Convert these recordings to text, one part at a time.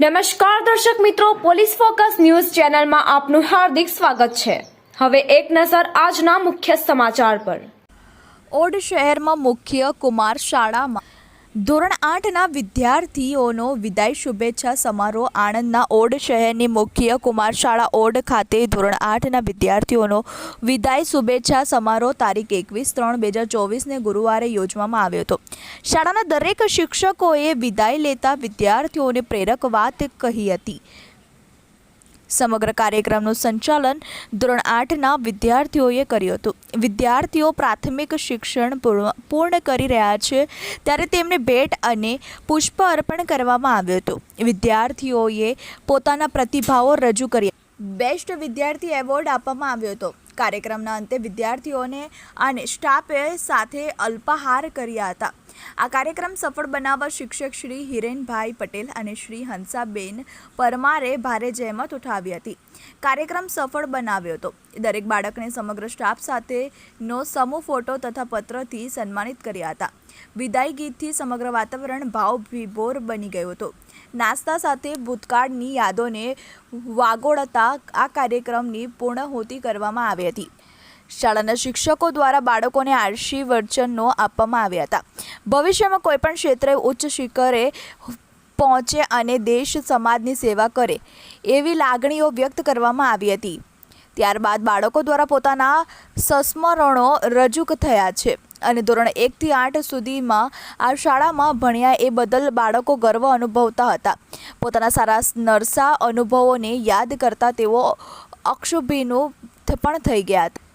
નમસ્કાર દર્શક મિત્રો, પોલીસ ફોકસ ન્યૂઝ ચેનલમાં આપનું હાર્દિક સ્વાગત છે. હવે એક નજર આજના મુખ્ય સમાચાર પર. ઓડ શહેરમાં મુખ્ય કુમાર શાળામાં ધોરણ આઠના વિદ્યાર્થીઓનો વિદાય શુભેચ્છા સમારોહ આણંદના ઓડ શહેરની મુખ્ય કુમાર શાળા ઓડ ખાતે ધોરણ આઠના વિદ્યાર્થીઓનો વિદાય શુભેચ્છા સમારોહ તારીખ એકવીસ ત્રણ બે હજાર ચોવીસને ગુરુવારે યોજવામાં આવ્યો હતો. શાળાના દરેક શિક્ષકોએ વિદાય લેતા વિદ્યાર્થીઓને પ્રેરક વાત કહી હતી. સમગ્ર કાર્યક્રમનું સંચાલન ધોરણ આઠના વિદ્યાર્થીઓએ કર્યું હતું. વિદ્યાર્થીઓ પ્રાથમિક શિક્ષણ પૂર્ણ કરી રહ્યા છે, ત્યારે તેમને ભેટ અને પુષ્પ અર્પણ કરવામાં આવ્યું હતું. વિદ્યાર્થીઓએ પોતાના પ્રતિભાવો રજૂ કર્યા. બેસ્ટ વિદ્યાર્થી એવોર્ડ આપવામાં આવ્યો હતો. કાર્યક્રમના અંતે વિદ્યાર્થીઓને અને સ્ટાફે સાથે અલ્પાહાર કર્યા હતા. આ કાર્યક્રમ સફળ બનાવવા શિક્ષક શ્રી હિરેનભાઈ પટેલ અને શ્રી હંસાબેન પરમારે ભારે જહેમત ઉઠાવી હતી. કાર્યક્રમ સફળ બનાવ્યો હતો. દરેક બાળકને સમગ્ર સ્ટાફ સાથેનો સમૂહ ફોટો તથા પત્રથી સન્માનિત કર્યા હતા. વિદાય ગીતથી સમગ્ર વાતાવરણ ભાવવિભોર બની ગયું હતું. નાસ્તા સાથે ભૂતકાળની યાદોને વાગોળતા આ કાર્યક્રમની પૂર્ણહૂતિ કરવામાં આવી હતી. શાળાના શિક્ષકો દ્વારા બાળકોને આશીર્વચનો આપવામાં આવ્યા હતા. ભવિષ્યમાં કોઈપણ ક્ષેત્રે ઉચ્ચ શિખરે પહોંચે અને દેશ સમાજની સેવા કરે એવી લાગણીઓ વ્યક્ત કરવામાં આવી હતી. ત્યારબાદ બાળકો દ્વારા પોતાના સંસ્મરણો રજૂ થયા છે અને ધોરણ એકથી આઠ સુધીમાં આ શાળામાં ભણ્યા એ બદલ બાળકો ગર્વ અનુભવતા હતા. પોતાના સારા નરસા અનુભવોને યાદ કરતા તેઓ અક્ષુભીનું પણ થઈ ગયા હતા.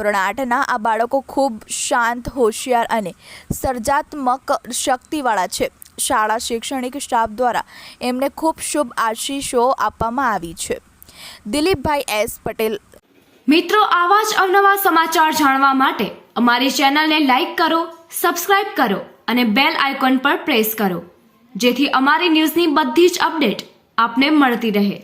ધોરણ આઠના આ બાળકો ખૂબ શાંત, હોશિયાર અને સર્જાત્મક શક્તિવાળા છે. શાળા શૈક્ષણિક સ્ટાફ દ્વારા એમને ખૂબ શુભ આશીષો આપવામાં આવી છે. દિલીપભાઈ એસ પટેલ. મિત્રો, આવા જ અવનવા સમાચાર જાણવા માટે અમારી ચેનલને લાઇક કરો, સબસ્ક્રાઇબ કરો અને બેલ આઇકોન પર પ્રેસ કરો. જેથી અમારી ન્યૂઝની બધી જ અપડેટ આપને મળતી રહે.